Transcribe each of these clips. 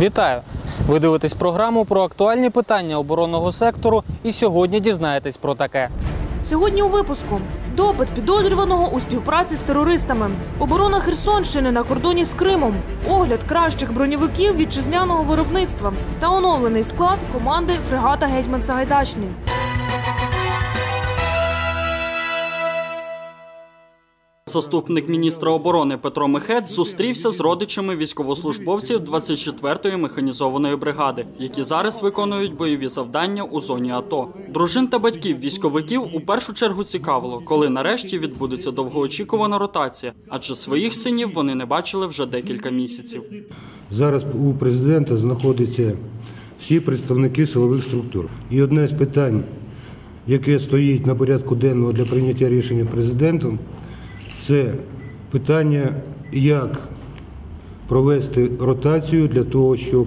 Вітаю! Ви дивитесь програму про актуальні питання оборонного сектору і сьогодні дізнаєтесь про таке. Сьогодні у випуску допит підозрюваного у співпраці з терористами, оборона Херсонщини на кордоні з Кримом, огляд кращих броньовиків вітчизняного виробництва та оновлений склад команди фрегата Гетьман Сагайдачний. Заступник міністра оборони Петро Мехет зустрівся з родичами військовослужбовців 24-ї механізованої бригади, які зараз виконують бойові завдання у зоні АТО. Дружин та батьків військовиків у першу чергу цікавило, коли нарешті відбудеться довгоочікувана ротація, адже своїх синів вони не бачили вже декілька місяців. Зараз у президента знаходяться всі представники силових структур. І одне з питань, яке стоїть на порядку денного для прийняття рішення президентом, це питання, як провести ротацію для того, щоб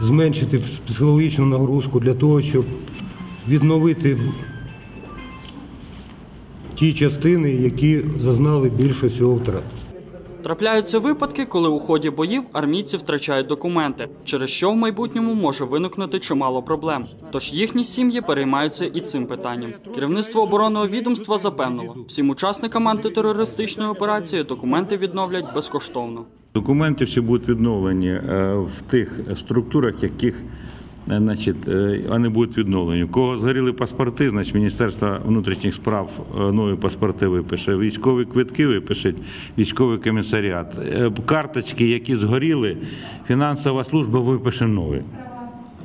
зменшити психологічну нагрузку, для того, щоб відновити ті частини, які зазнали більше всього втрат. Трапляються випадки, коли у ході боїв армійці втрачають документи, через що в майбутньому може виникнути чимало проблем. Тож їхні сім'ї переймаються і цим питанням. Керівництво оборонного відомства запевнило, всім учасникам антитерористичної операції документи відновлять безкоштовно. Документи всі будуть відновлені е, в тих структурах, яких значить, е, вони будуть відновлені. У кого згоріли паспорти, значить Міністерство внутрішніх справ е, нові паспорти випише, військові квитки випишуть, військовий комісаріат. Е, Карточки, які згоріли, фінансова служба випише нові.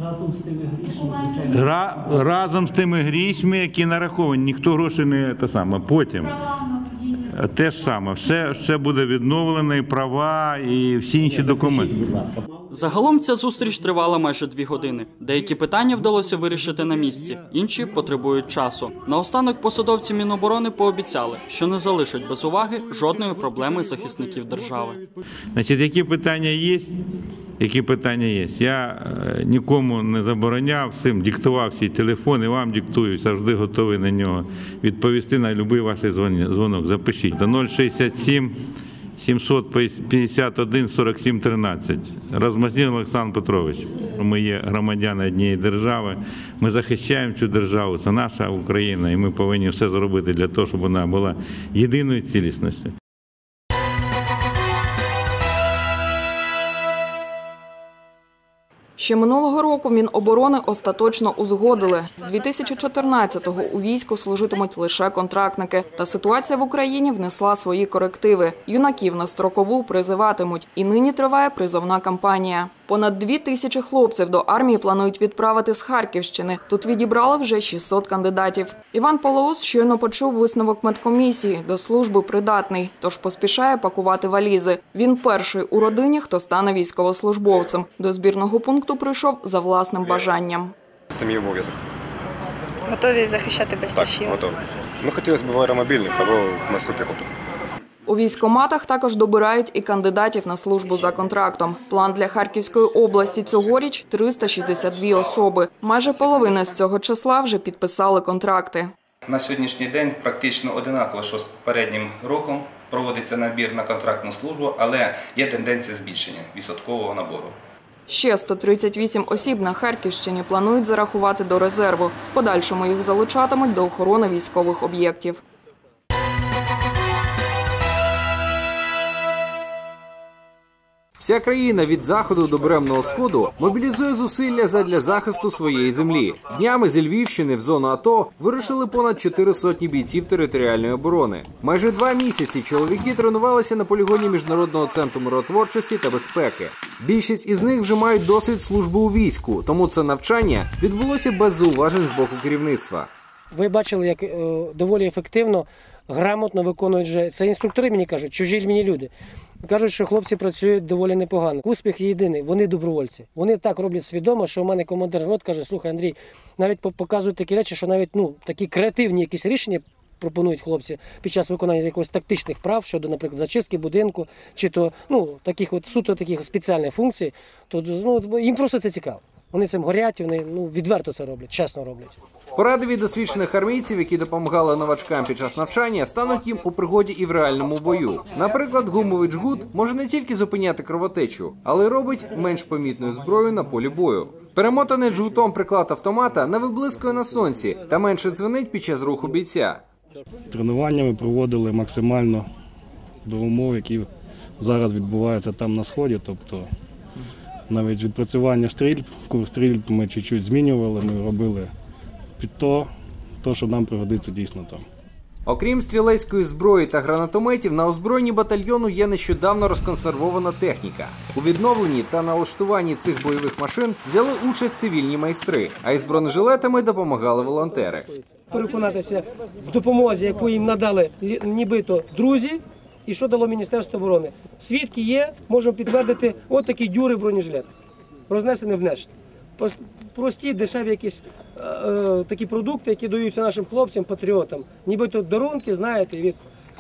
разом з тими грішми. Ра, разом з тими грішми, які нараховані, ніхто грошей не те саме. Потім е, те ж саме, все, все буде відновлено, і права, і всі інші документи. Загалом ця зустріч тривала майже дві години. Деякі питання вдалося вирішити на місці, інші потребують часу. Наостанок посадовці Міноборони пообіцяли, що не залишать без уваги жодної проблеми захисників держави. Значить, які питання є? Які питання є? Я е, нікому не забороняв, всім диктував всі телефони, вам диктую, завжди готовий на нього відповісти на будь-який ваш дзвон- дзвонок. Запишіть до 067 751 47 13. Розмазін Олександр Петрович. Ми є громадяни однієї держави. Ми захищаємо цю державу. Це наша Україна, і ми повинні все зробити для того, щоб вона була єдиною цілісністю. Ще минулого року Міноборони остаточно узгодили. З 2014-го у війську служитимуть лише контрактники. Та ситуація в Україні внесла свої корективи. Юнаків на строкову призиватимуть. І нині триває призовна кампанія. Понад дві тисячі хлопців до армії планують відправити з Харківщини. Тут відібрали вже 600 кандидатів. Іван Полоус щойно почув висновок медкомісії. До служби придатний, тож поспішає пакувати валізи. Він перший у родині, хто стане військовослужбовцем. До збірного пункту прийшов за власним бажанням. Мій обов'язок. Готові захищати Так, батьківщину. готовий. Ну, хотілося б аеромобільних або в морську піхоту. У військоматах також добирають і кандидатів на службу за контрактом. План для Харківської області цьогоріч 362 особи. Майже половина з цього числа вже підписали контракти. На сьогоднішній день практично одинаково, що з попереднім роком проводиться набір на контрактну службу, але є тенденція збільшення відсоткового набору. Ще 138 осіб на Харківщині планують зарахувати до резерву. В подальшому їх залучатимуть до охорони військових об'єктів. Вся країна від заходу до Бремного сходу мобілізує зусилля задля захисту своєї землі. Днями зі Львівщини в зону АТО вирушили понад чотири сотні бійців територіальної оборони. Майже два місяці чоловіки тренувалися на полігоні міжнародного центру миротворчості та безпеки. Більшість із них вже мають досвід служби у війську, тому це навчання відбулося без зауважень з боку керівництва. Ви бачили, як е, доволі ефективно, грамотно виконують вже. Це інструктори мені кажуть, чужі мені люди. Кажуть, що хлопці працюють доволі непогано. Успіх єдиний, вони добровольці. Вони так роблять свідомо, що у мене командир рот каже: слухай, Андрій, навіть показують такі речі, що навіть ну такі креативні якісь рішення. Пропонують хлопці під час виконання якогось тактичних прав щодо, наприклад, зачистки будинку, чи то ну таких от суто таких спеціальних функцій, то ну їм просто це цікаво. Вони цим горять, вони ну, відверто це роблять, чесно роблять. Поради від досвідчених армійців, які допомагали новачкам під час навчання, стануть їм у пригоді і в реальному бою. Наприклад, гумовий джгут може не тільки зупиняти кровотечу, але й робить менш помітною зброю на полі бою. Перемотаний джгутом приклад автомата не виблискує на сонці та менше дзвенить під час руху бійця. Тренування ми проводили максимально до умов, які зараз відбуваються там на сході. Тобто навіть відпрацювання стрільб, курс стрільб ми чуть-чуть змінювали, ми робили під то, то, що нам пригодиться дійсно там. Окрім стрілецької зброї та гранатометів, на озброєнні батальйону є нещодавно розконсервована техніка. У відновленні та налаштуванні цих бойових машин взяли участь цивільні майстри, а із бронежилетами допомагали волонтери. Переконатися в допомозі, яку їм надали нібито друзі, і що дало Міністерство оборони. Свідки є, можемо підтвердити, от такі дюри в бронежилетах, рознесені в нешт. Прості, дешеві якісь е, е, такі продукти, які даються нашим хлопцям, патріотам. Нібито дарунки, знаєте, від.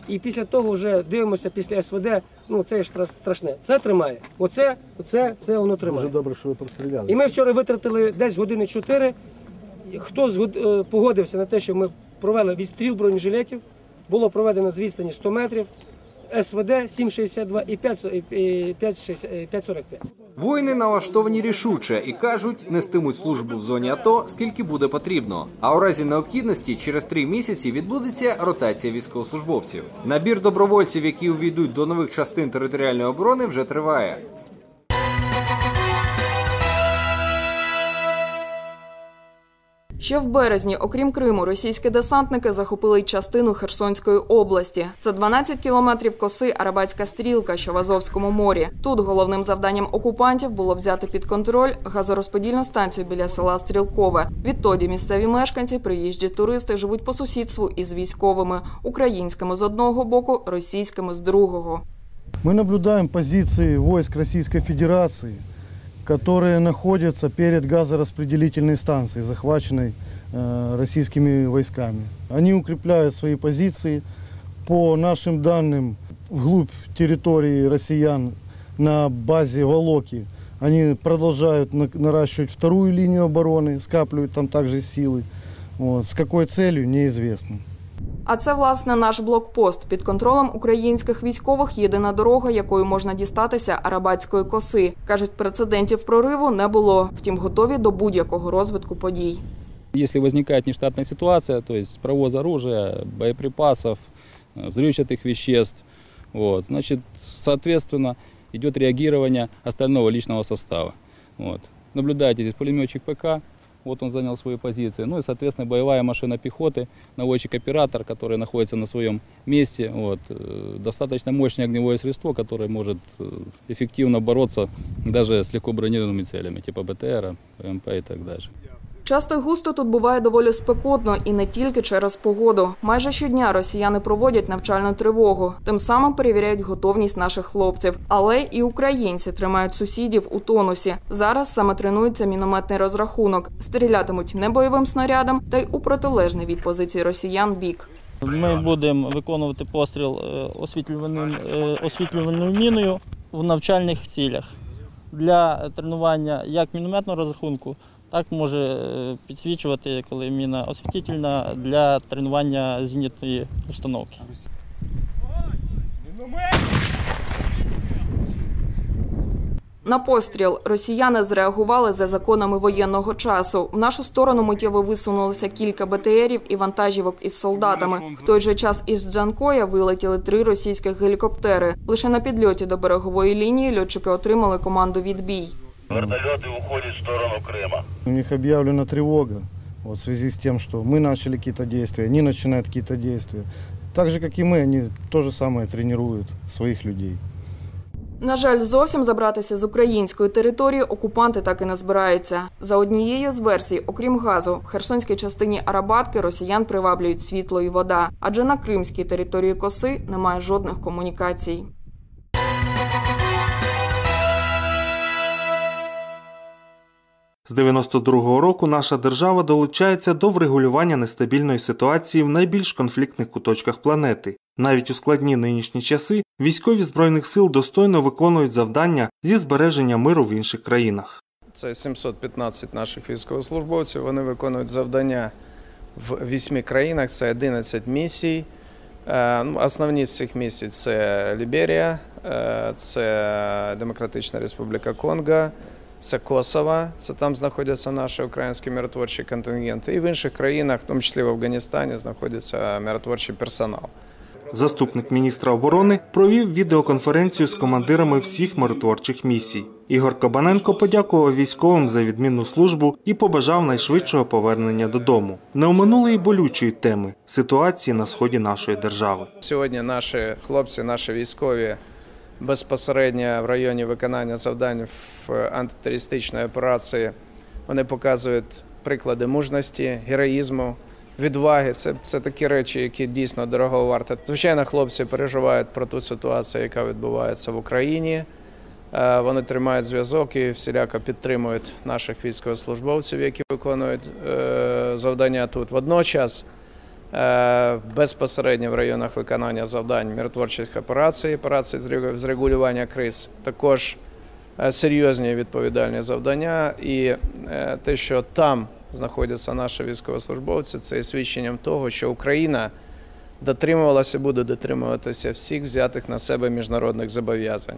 І після того вже дивимося після СВД, ну це ж страшне. Це тримає. Оце, оце, це воно тримає. Дуже добре, що ви простріляли. І ми вчора витратили десь години 4. Хто згод- е, погодився на те, що ми провели відстріл бронежилетів, було проведено з відстані 100 метрів, СВД 7,62 і 5,45. і 5,60 5,45. Воїни налаштовані рішуче і кажуть, нестимуть службу в зоні АТО, скільки буде потрібно. А у разі необхідності через три місяці відбудеться ротація військовослужбовців. Набір добровольців, які увійдуть до нових частин територіальної оборони, вже триває. Ще в березні, окрім Криму, російські десантники захопили частину Херсонської області. Це 12 кілометрів коси Арабатська стрілка, що в Азовському морі. Тут головним завданням окупантів було взяти під контроль газорозподільну станцію біля села Стрілкове. Відтоді місцеві мешканці, приїжджі туристи живуть по сусідству із військовими українськими з одного боку, російськими з другого. Мы наблюдаем позиции войск Российской Федерации, которые находятся перед газораспределительной станцией, захваченной э, российскими войсками. Они укрепляют свои позиции. По нашим данным, вглубь территории россиян на базе Волоки они продолжают на- наращивать вторую линию обороны, скапливают там также силы. Вот. С какой целью, неизвестно. А це власне наш блокпост під контролем українських військових. Єдина дорога, якою можна дістатися арабатської коси. кажуть, прецедентів прориву не було. Втім, готові до будь-якого розвитку подій. Если возникает нештатная ситуация, то есть провоз оружия, боеприпасов, э, взрывчатых веществ, вот, значит, соответственно, идет реагирование остального личного состава. Вот. Наблюдайте, здесь пулеметчик ПК, вот он занял свою позицию. Ну и, соответственно, боевая машина пехоты, наводчик-оператор, который находится на своем месте. Вот. Э, Достаточно мощное огневое средство, которое может э, эффективно бороться даже с легко бронированными целями, типа БТР, МП и так дальше. Часто й густо тут буває доволі спекотно і не тільки через погоду. Майже щодня росіяни проводять навчальну тривогу, тим самим перевіряють готовність наших хлопців. Але і українці тримають сусідів у тонусі. Зараз саме тренується мінометний розрахунок. Стрілятимуть не бойовим снарядом, та й у протилежний від позиції росіян бік. Ми будемо виконувати постріл е, освітлюваним, е, освітлюваною міною в навчальних цілях для тренування як мінометного розрахунку, так може е, підсвічувати, коли міна освітительна для тренування зенітної установки. На постріл росіяни зреагували за законами воєнного часу. В нашу сторону миттєво висунулося кілька БТРів і вантажівок із солдатами. В той же час із Джанкоя вилетіли три російських гелікоптери. Лише на підльоті до берегової лінії льотчики отримали команду відбій. Вертолеты уходят в сторону Крыма. У них объявлена тревога вот, в связи с тем, что мы начали какие-то действия, они начинают какие-то действия. Так же, как и мы, они то же самое тренируют своих людей. На жаль, зовсім забратися з української території окупанти так і не збираються. За однією з версій, окрім газу, в херсонській частині Арабатки росіян приваблюють світло і вода, адже на кримській території коси немає жодних комунікацій. З 92-го року наша держава долучається до врегулювання нестабільної ситуації в найбільш конфліктних куточках планети. Навіть у складні нинішні часи військові збройних сил достойно виконують завдання зі збереження миру в інших країнах. Це 715 наших військовослужбовців. Вони виконують завдання в вісьми країнах. Це 11 місій. Е, ну, Основні з цих місій це Ліберія, е, це Демократична Республіка Конго, це Косово, це там знаходяться наші українські миротворчі контингенти. І в інших країнах, в тому числі в Афганістані, знаходиться миротворчий персонал. Заступник міністра оборони провів відеоконференцію з командирами всіх миротворчих місій. Ігор Кабаненко подякував військовим за відмінну службу і побажав найшвидшого повернення додому. Не оминули й болючої теми ситуації на сході нашої держави. Сьогодні наші хлопці, наші військові безпосередньо в районі виконання завдань в антитерористичній операції. Вони показують приклади мужності, героїзму, відваги. Це, це такі речі, які дійсно дорого варті. Звичайно, хлопці переживають про ту ситуацію, яка відбувається в Україні. Е, Вони тримають зв'язок і всіляко підтримують наших військовослужбовців, які виконують е, завдання тут. Водночас е, безпосередньо в районах виконання завдань миротворчих операцій, операцій з регулювання криз, також е, серйозні відповідальні завдання. І е, те, що там знаходяться наші військовослужбовці, це є свідченням того, що Україна дотримувалася і буде дотримуватися всіх взятих на себе міжнародних зобов'язань.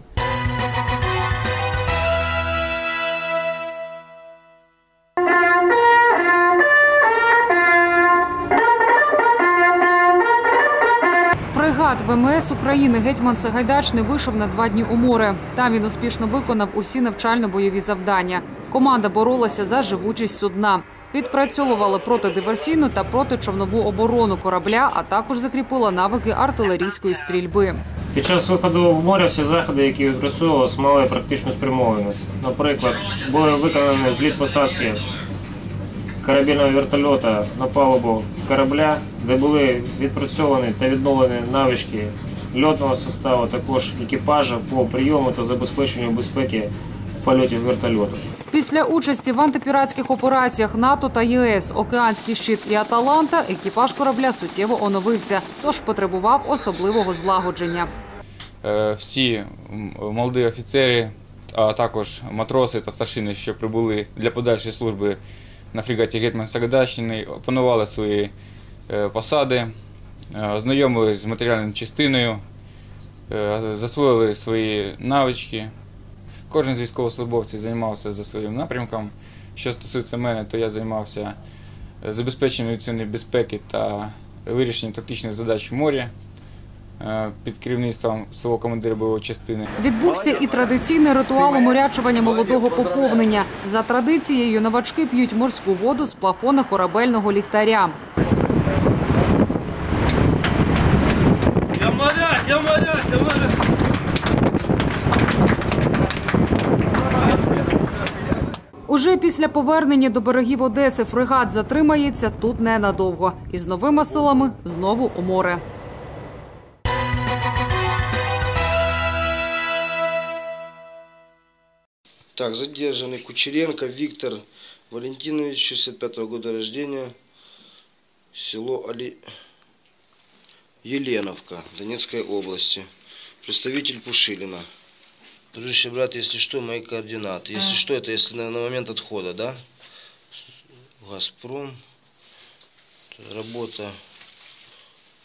ВМС України гетьман Сагайдачний вийшов на два дні у море. Там він успішно виконав усі навчально-бойові завдання. Команда боролася за живучість судна. Відпрацьовували протидиверсійну та протичовнову оборону корабля, а також закріпила навики артилерійської стрільби. Під час виходу в море всі заходи, які відпрацьовувалися, мали практичну спрямованість. Наприклад, були виконані зліт посадки корабельного вертольота на палубу корабля, де були відпрацьовані та відновлені навички льотного составу, також екіпажа по прийому та забезпеченню безпеки польотів вертольоту. Після участі в антипіратських операціях НАТО та ЄС Океанський щит і Аталанта екіпаж корабля суттєво оновився, тож потребував особливого злагодження. Е, всі молоді офіцери, а також матроси та старшини, що прибули для подальшої служби на фрігаті Гетьман Сагайдачний, опанували свої посади, е, ознайомились з матеріальною частиною, е, засвоїли свої навички. Кожен з військовослужбовців займався за своїм напрямком. Що стосується мене, то я займався е, забезпеченням авіаційної безпеки та вирішенням тактичних задач в морі е, під керівництвом свого командира бойової частини. Відбувся і традиційний ритуал уморячування молодого поповнення. За традицією новачки п'ють морську воду з плафона корабельного ліхтаря. Я моряк, Уже після повернення до берегів Одеси фрегат затримається тут ненадовго. І з новими силами знову у море. Так, задержанный Кучеренко Виктор Валентинович, 65 -го года рождения, село Али... Еленовка, Донецкой области. Представитель Пушилина. Дружище, брат, если что, мои координаты. Если что, это если на, на момент отхода, да? Газпром. Работа.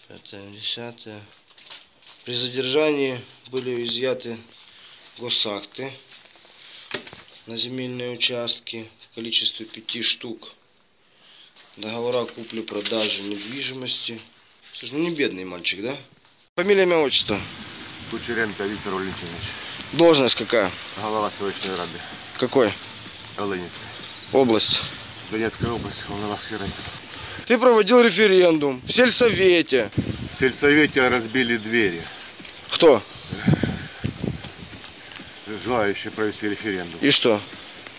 Пятое, десятое. При задержании были изъяты госакты на земельные участки в количестве пяти штук. Договора купли-продажи недвижимости. Слушай, ну не бедный мальчик, да? Фамилия, имя, отчество. Кучеренко Виктор Валентинович. Должность какая? Голова Селищной Рады. Какой? Оленинская. Область. Донецкая область, Волноваский район. Ты проводил референдум в сельсовете. В сельсовете разбили двери. Кто? Желающие провести референдум. И что?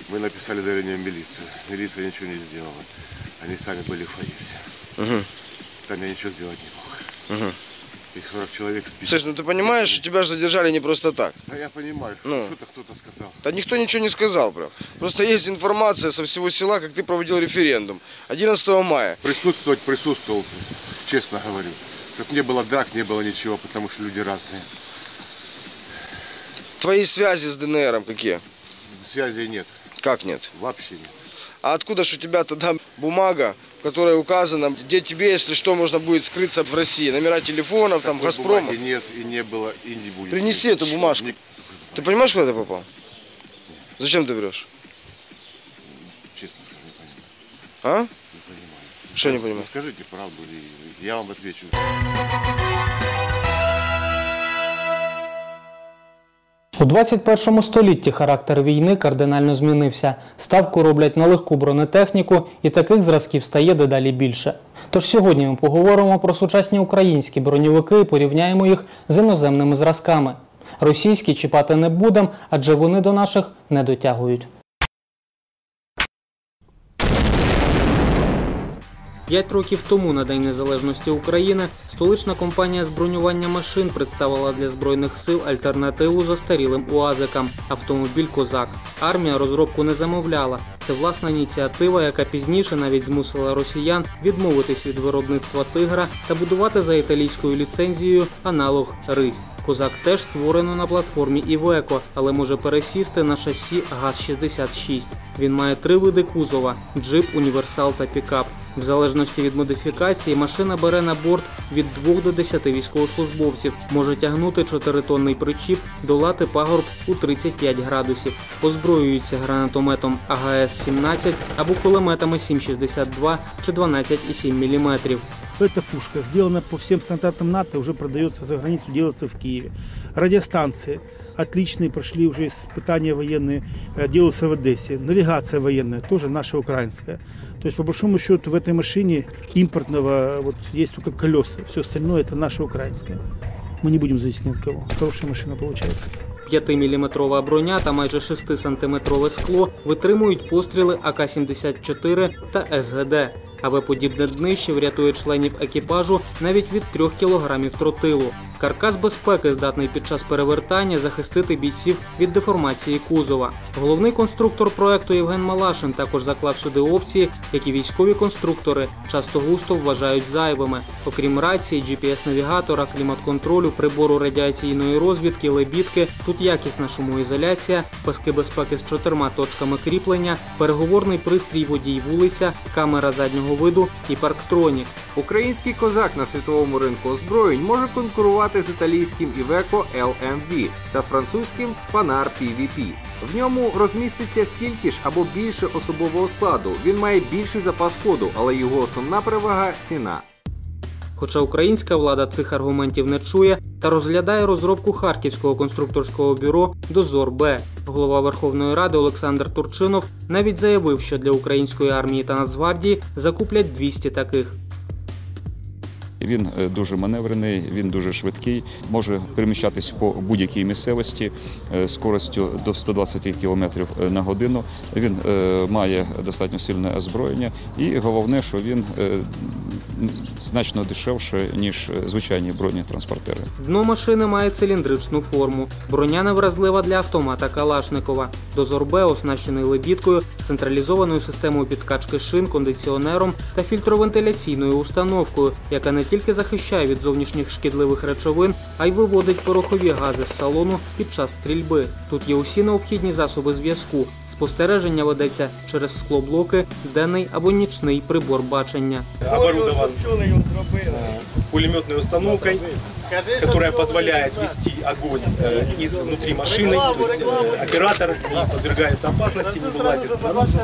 Мы написали заявление в милицию. Милиция ничего не сделала. Они сами были в фойе все. Угу. Там я ничего сделать не мог. Угу. Их 40 человек спит. Слышь, ну ты понимаешь, что тебя же задержали не просто так. Да я понимаю, Ну. что-то кто-то сказал. Да никто ничего не сказал прям. Просто есть информация со всего села, как ты проводил референдум. 11 мая. Присутствовать присутствовал, честно говорю. Чтобы не было драк, не было ничего, потому что люди разные. Твои связи с ДНРом какие? Связей нет. Как нет? Вообще нет. А откуда ж у тебя тогда бумага, в которой указано, где тебе, если что, можно будет скрыться в России? Номера телефонов, там, Такой Газпрома. бумаги нет и не было, и не будет. Принеси эту бумажку. Ты понимаешь, куда ты попал? Зачем ты врешь? Честно скажу, не понимаю. А? Не понимаю. Что не Ну, понимаю? Скажите правду, и я вам отвечу. У 21 столітті характер війни кардинально змінився. Ставку роблять на легку бронетехніку, і таких зразків стає дедалі більше. Тож сьогодні ми поговоримо про сучасні українські броньовики і порівняємо їх з іноземними зразками. Російські чіпати не будемо, адже вони до наших не дотягують. П'ять років тому на День Незалежності України столична компанія з машин представила для збройних сил альтернативу застарілим уазикам автомобіль Козак. Армія розробку не замовляла. Це власна ініціатива, яка пізніше навіть змусила росіян відмовитись від виробництва тигра та будувати за італійською ліцензією аналог Рись. Козак теж створено на платформі Iveco, але може пересісти на шасі ГАЗ-66. Він має три види кузова: джип, універсал та пікап. В залежності від модифікації машина бере на борт від 2 до 10 військовослужбовців, може тягнути 4-тонний причіп, долати пагорб у 35 градусів, озброюється гранатометом АГС-17 або кулеметами 7,62 чи 12,7 мм. Эта пушка сделана по всем стандартам НАТО, уже продается за границу, делается в Киеве. Радиостанции отличные, прошли уже испытания военные, э, делаются в Одессе. Навигация военная, тоже наша украинская. То есть, по большому счету, в этой машине импортного вот есть только колеса, все остальное это наше украинское. Мы не будем зависеть ни от кого. Хорошая машина получается. 5-мм броня та майже 6-сантиметрове скло витримують постріли АК-74 та СГД. АВ подібне днище врятує членів екіпажу навіть від 3 кг тротилу. Каркас безпеки здатний під час перевертання захистити бійців від деформації кузова. Головний конструктор проекту Євген Малашин також заклав сюди опції, які військові конструктори часто густо вважають зайвими. Окрім рації, GPS-навігатора, клімат-контролю, прибору радіаційної розвідки, лебідки, тут якісна шумоізоляція, паски безпеки з чотирма точками кріплення, переговорний пристрій водій вулиця, камера заднього виду і парктроні. Український козак на світовому ринку озброєнь може конкурувати з італійським Iveco LMV та французьким Panhard PVP. В ньому розміститься стільки ж або більше особового складу. Він має більший запас ходу, але його основна перевага ціна. Хоча українська влада цих аргументів не чує та розглядає розробку харківського конструкторського бюро Дозор Б. Голова Верховної Ради Олександр Турчинов навіть заявив, що для української армії та Нацгвардії закуплять 200 таких. Він е, дуже маневрений, він дуже швидкий, може переміщатися по будь-якій місцевості е, скоростю до 120 км на годину. Він е, має достатньо сильне озброєння, і головне, що він е, значно дешевше ніж звичайні бронетранспортери. Дно машини має циліндричну форму. Броня невразлива для автомата Калашникова. Дозор Б оснащений лебідкою, централізованою системою підкачки шин, кондиціонером та фільтровентиляційною установкою, яка не тільки захищає від зовнішніх шкідливих речовин, а й виводить порохові гази з салону під час стрільби. Тут є усі необхідні засоби зв'язку. Спостереження ведеться через склоблоки, денний або нічний прибор бачення. оборудован э, пулеметной установкой, которая позволяет вести огонь э, из внутри машины, то есть э, оператор не подвергается опасности, не вылазит наружу,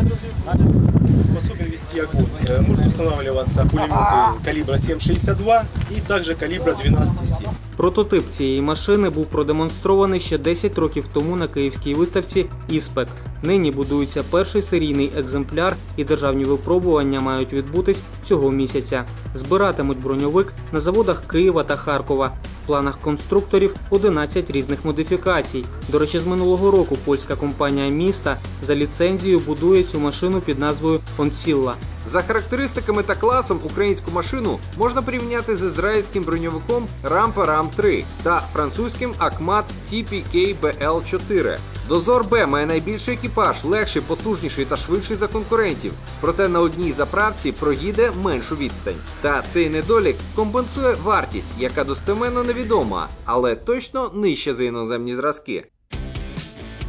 способен вести огонь. Э, Может устанавливаться пулеметы калибра 7,62 и также калибра 12,7. Прототип цієї машини був продемонстрований ще 10 років тому на київській виставці «Іспек». Нині будується перший серійний екземпляр, і державні випробування мають відбутись цього місяця. Збиратимуть броньовик на заводах Києва та Харкова. В планах конструкторів 11 різних модифікацій. До речі, з минулого року польська компанія міста за ліцензією будує цю машину під назвою Онсілла. За характеристиками та класом українську машину можна порівняти з ізраїльським броньовиком Rampa Ram 3 та французьким Акмат TPK BL4. Дозор Б має найбільший екіпаж, легший, потужніший та швидший за конкурентів. Проте на одній заправці проїде меншу відстань. Та цей недолік компенсує вартість, яка достеменно невідома, але точно нижча за іноземні зразки.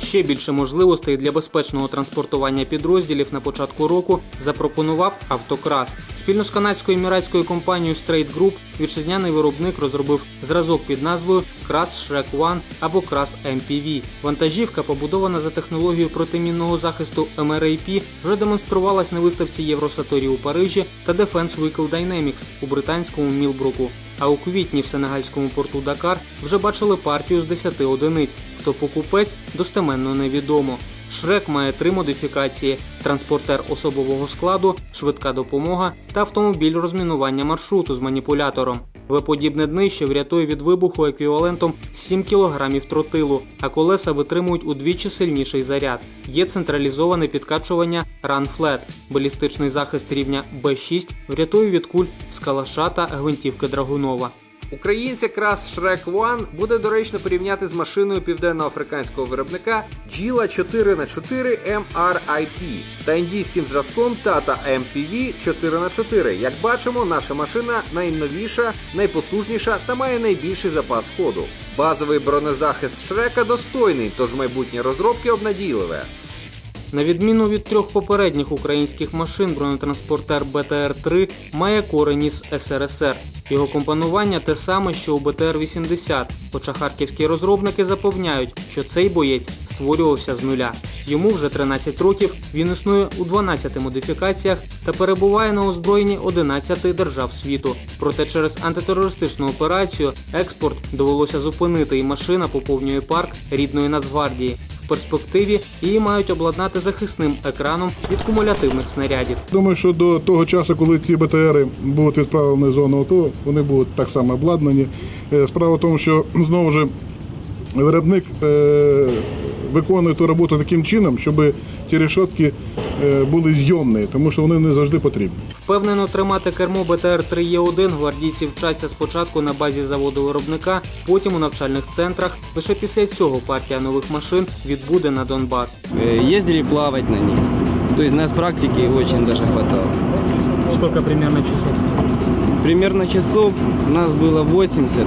Ще більше можливостей для безпечного транспортування підрозділів на початку року запропонував Автокрас. Спільно з канадською еміратською компанією Straight Group вітчизняний виробник розробив зразок під назвою Крас Shrek One або Крас MPV. Вантажівка, побудована за технологією протимінного захисту MRAP, вже демонструвалась на виставці Євросаторі у Парижі та Defense Vehicle Dynamics у британському Мілбруку. А у квітні в сенегальському порту Дакар вже бачили партію з 10 одиниць. Хто покупець достеменно невідомо. Шрек має три модифікації: транспортер особового складу, швидка допомога та автомобіль розмінування маршруту з маніпулятором. В-подібне днище врятує від вибуху еквівалентом 7 кг тротилу, а колеса витримують удвічі сильніший заряд. Є централізоване підкачування Run Flat. Балістичний захист рівня Б6 врятує від куль з калаша та гвинтівки Драгунова. Українця крас Shrek One буде доречно порівняти з машиною південноафриканського виробника Gila 4х4 MRIP та індійським зразком Tata MPV 4х4. Як бачимо, наша машина найновіша, найпотужніша та має найбільший запас ходу. Базовий бронезахист Шрека достойний, тож майбутнє розробки обнадійливе. На відміну від трьох попередніх українських машин, бронетранспортер БТР-3 має корені з СРСР. Його компонування те саме, що у БТР-80, хоча харківські розробники запевняють, що цей боєць створювався з нуля. Йому вже 13 років, він існує у 12 модифікаціях та перебуває на озброєнні 11 держав світу. Проте через антитерористичну операцію експорт довелося зупинити і машина поповнює парк рідної Нацгвардії. Перспективі її мають обладнати захисним екраном від кумулятивних снарядів. Думаю, що до того часу, коли ці БТРи будуть відправлені в зону АТО, вони будуть так само обладнані. Е, Справа в тому, що знову ж виробник е, виконує ту роботу таким чином, щоб ті решетки е, були зйомні, тому що вони не завжди потрібні. Впевнено тримати кермо БТР-3Е1 гвардійці вчаться спочатку на базі заводу виробника, потім у навчальних центрах. Лише після цього партія нових машин відбуде на Донбас. Э, Ездили плавать на них. То есть нас практики очень даже хватало. Сколько примерно часов? Примерно часов у нас было 80.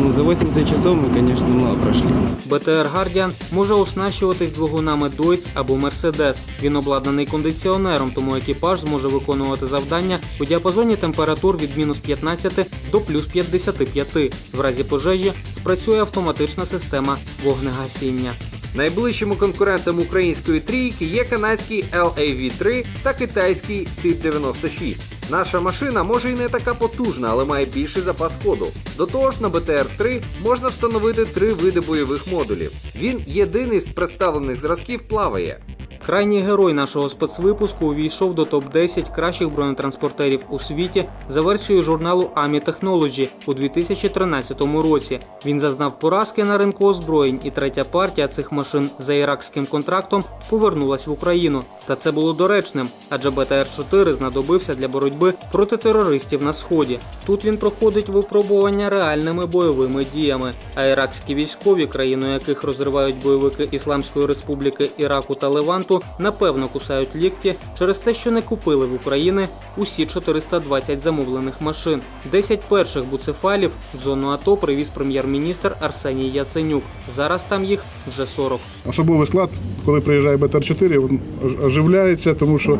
Ну, за 80 часов ми, звісно, мало пройшли. БТР Guardian може оснащуватись двигунами Deutz або Mercedes. Він обладнаний кондиціонером, тому екіпаж зможе виконувати завдання у діапазоні температур від мінус 15 до плюс 55. В разі пожежі спрацює автоматична система вогнегасіння. Найближчими конкурентами української трійки є канадський LAV3 та китайський Тип 96. Наша машина може і не така потужна, але має більший запас ходу. До того ж, на БТР-3 можна встановити три види бойових модулів. Він єдиний з представлених зразків плаває. Крайній герой нашого спецвипуску увійшов до топ-10 кращих бронетранспортерів у світі за версією журналу AMI Technology у 2013 році. Він зазнав поразки на ринку озброєнь, і третя партія цих машин за іракським контрактом повернулась в Україну. Та це було доречним, адже БТР-4 знадобився для боротьби проти терористів на сході. Тут він проходить випробування реальними бойовими діями. А іракські військові, країну яких розривають бойовики Ісламської Республіки Іраку та Леванту, напевно кусають лікті через те, що не купили в Україні усі 420 замовлених машин. 10 перших буцефалів в зону АТО привіз прем'єр-міністр Арсеній Яценюк. Зараз там їх вже 40. Особовий склад, коли приїжджає БТР-4, він оживляється, тому що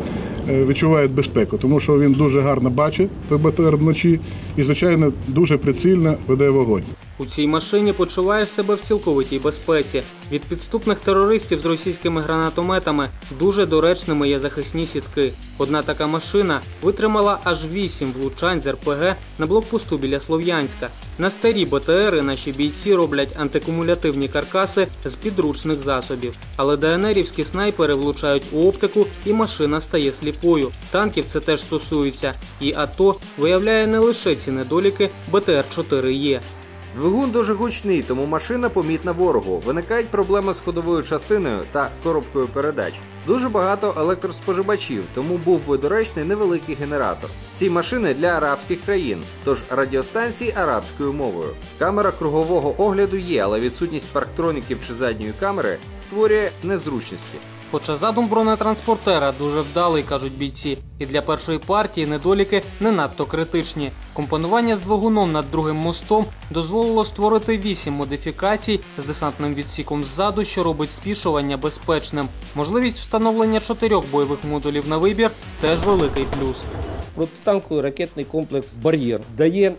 е, відчуває безпеку, тому що він дуже гарно бачить той БТР вночі і, звичайно, дуже прицільно веде вогонь. У цій машині почуваєш себе в цілковитій безпеці. Від підступних терористів з російськими гранатометами дуже доречними є захисні сітки. Одна така машина витримала аж 8 влучань з РПГ на блокпосту біля Слов'янська. На старі БТРи наші бійці роблять антикумулятивні каркаси з підручних засобів. Але ДНРівські снайпери влучають у оптику і машина стає сліпою. Танків це теж стосується. І АТО виявляє не лише ці недоліки БТР-4Е. Двигун дуже гучний, тому машина помітна ворогу. Виникають проблеми з ходовою частиною та коробкою передач. Дуже багато електроспоживачів, тому був би доречний невеликий генератор. Ці машини для арабських країн, тож радіостанції арабською мовою. Камера кругового огляду є, але відсутність парктроніків чи задньої камери створює незручності. Хоча задум бронетранспортера дуже вдалий, кажуть бійці, і для першої партії недоліки не надто критичні. Компонування з двигуном над другим мостом дозволило створити вісім модифікацій з десантним відсіком ззаду, що робить спішування безпечним. Можливість встановлення чотирьох бойових модулів на вибір теж великий плюс. Протитанковий ракетний комплекс Бар'єр дає е,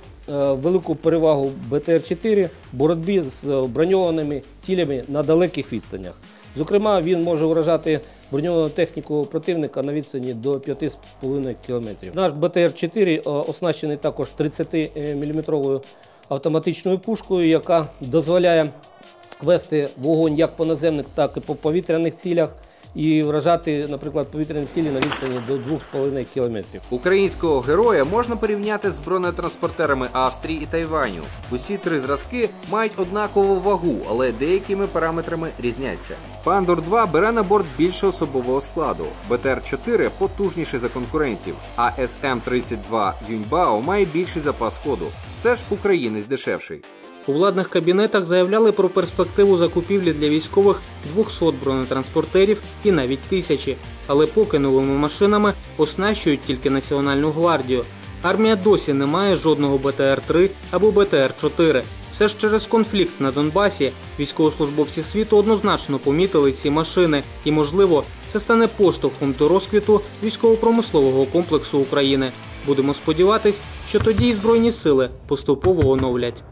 велику перевагу БТР-4 в боротьбі з броньованими цілями на далеких відстанях. Зокрема, він може вражати броньовану техніку противника на відстані до 5,5 км. Наш БТР-4 е, оснащений також 30-мм автоматичною пушкою, яка дозволяє вести вогонь як по наземних, так і по повітряних цілях. І вражати, наприклад, повітряні цілі на відстані до 2,5 кілометрів. Українського героя можна порівняти з бронетранспортерами Австрії і Тайваню. Усі три зразки мають однакову вагу, але деякими параметрами різняться. Пандор 2 бере на борт більше особового складу. БТР-4 потужніший за конкурентів, а СМ-32 Юньбао має більший запас ходу. Все ж українець дешевший. У владних кабінетах заявляли про перспективу закупівлі для військових 200 бронетранспортерів і навіть тисячі. Але поки новими машинами оснащують тільки Національну гвардію. Армія досі не має жодного БТР-3 або БТР-4. Все ж через конфлікт на Донбасі військовослужбовці світу однозначно помітили ці машини, і, можливо, це стане поштовхом до розквіту військово-промислового комплексу України. Будемо сподіватись, що тоді і збройні сили поступово оновлять.